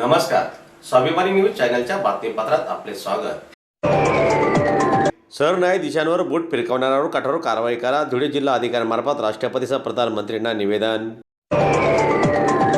नमस्कार. स्वाभिमानी न्यूज चॅनलच्या बातमीपत्रात आपले स्वागत. सरन्यायाधीशांवर बूट फिरकवणाऱ्यावर कठोर कारवाई करा धुळे जिल्हा अधिकाऱ्यांमार्फत राष्ट्रपतीचं प्रधानमंत्र्यांना निवेदन.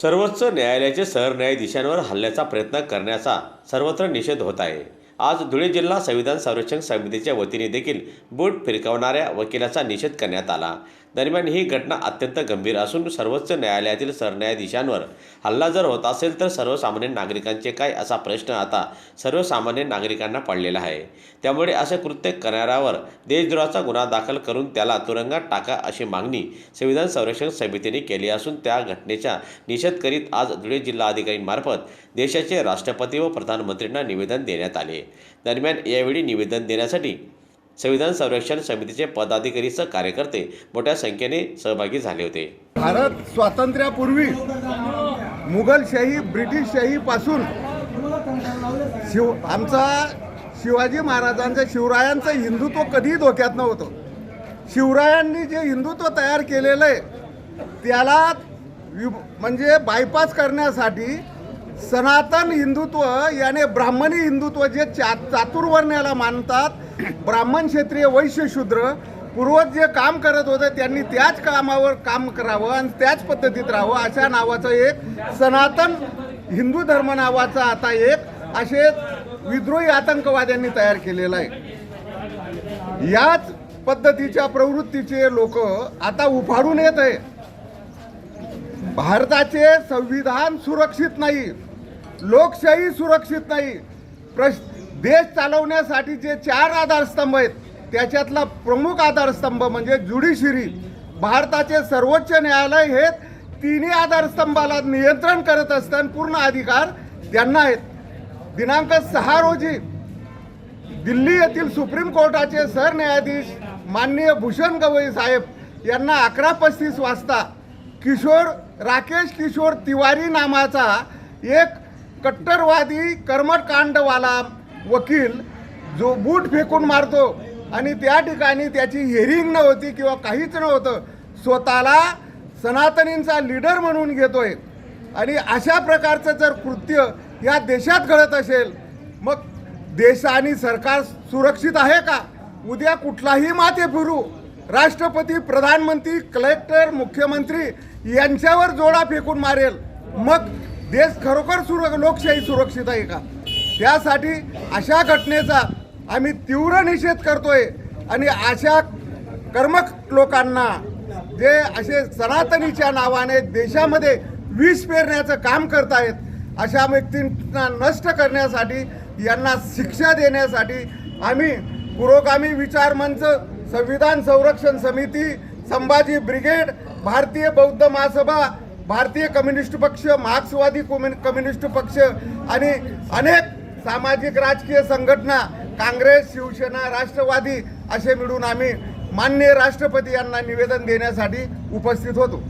सर्वोच्च न्यायालयाचे सरन्यायाधीशांवर हल्ल्याचा प्रयत्न करण्याचा सर्वत्र निषेध होत आहे. आज धुळे जिल्हा संविधान संरक्षण समितीच्या वतीने देखील बूट फिरकवणाऱ्या वकिलाचा निषेध करण्यात आला. दरम्यान ही घटना अत्यंत गंभीर असून सर्वोच्च न्यायालयातील सरन्यायाधीशांवर हल्ला जर होत असेल तर सर्वसामान्य नागरिकांचे काय असा प्रश्न आता सर्वसामान्य नागरिकांना पडलेला आहे. त्यामुळे असे कृत्य करणाऱ्यावर देशद्रोहाचा गुन्हा दाखल करून त्याला तुरुंगात टाका अशी मागणी संविधान संरक्षण समितीने केली असून त्या घटनेचा निषेध करीत आज धुळे जिल्हाधिकारीमार्फत देशाचे राष्ट्रपती व प्रधानमंत्र्यांना निवेदन देण्यात आले. दरम्यान यावेळी निवेदन देण्यासाठी संविधान संरक्षण समितीचे पदाधिकारी सह कार्यकर्ते मोठ्या संख्येने सहभागी झाले होते. भारत स्वातंत्र्यापूर्वी मुघलशाही ब्रिटिशशाही पासून शिव आमचा शिवाजी महाराजांचं शिवरायांचं हिंदुत्व कधीही धोक्यात नव्हतं. शिवरायांनी जे हिंदुत्व तयार केलेलं आहे त्याला म्हणजे बायपास करण्यासाठी सनातन हिंदुत्व याने ब्राह्मणी हिंदुत्व जे चा चातुर्वर्ण्याला मानतात ब्राह्मण क्षेत्रीय वैश्य शूद्र पूर्वज जे काम करत होते त्यांनी त्याच कामावर काम करावं आणि त्याच पद्धतीत राहावं अशा नावाचं एक सनातन हिंदू धर्म नावाचा आता एक असे विद्रोही आतंकवाद्यांनी तयार केलेला आहे. याच पद्धतीच्या प्रवृत्तीचे लोक आता उफाडून येत आहे. भारताचे संविधान सुरक्षित नाही. लोकशाही सुरक्षित नाही. प्रश देश चालवण्यासाठी जे चार आधारस्तंभ आहेत त्याच्यातला प्रमुख आधारस्तंभ म्हणजे ज्युडिशरी. भारताचे सर्वोच्च न्यायालय हे तिन्ही आधारस्तंभाला नियंत्रण करत असताना पूर्ण अधिकार त्यांना आहेत. दिनांक सहा रोजी दिल्ली येथील सुप्रीम कोर्टाचे सरन्यायाधीश माननीय भूषण गवई साहेब यांना अकरा पस्तीस वाजता किशोर राकेश किशोर तिवारी नामाचा एक कट्टरवादी कर्मकांडवाला वकील जो बूट फेकून मारतो आणि त्या ठिकाणी त्याची हिअरिंग नव्हती किंवा काहीच नव्हतं स्वतःला सनातनींचा लीडर म्हणून घेतोय. आणि अशा प्रकारचं जर कृत्य या देशात घडत असेल मग देश आणि सरकार सुरक्षित आहे का? उद्या कुठलाही माते फिरू. राष्ट्रपती प्रधानमंत्री कलेक्टर मुख्यमंत्री यांच्यावर जोडा फेकून मारेल. मग देश खरोखर सुर लोकशाही सुरक्षित आहे का? त्यासाठी अशा घटनेचा आम्ही तीव्र निषेध करतोय आणि अशा कर्मक लोकांना जे असे सनातनीच्या नावाने देशामध्ये विष पेरण्याचं काम करतायत अशा व्यक्तींना नष्ट करण्यासाठी यांना शिक्षा देण्यासाठी आम्ही पुरोगामी विचार मंच संविधान संरक्षण समिती संभाजी ब्रिगेड भारतीय बौद्ध महासभा भारतीय कम्युनिस्ट पक्ष मार्क्सवादी कम्युनिस्ट पक्ष आणि अनेक सामाजिक राजकीय संघटना काँग्रेस शिवसेना राष्ट्रवादी असे मिळून आम्ही माननीय राष्ट्रपती यांना निवेदन देण्यासाठी उपस्थित होतो.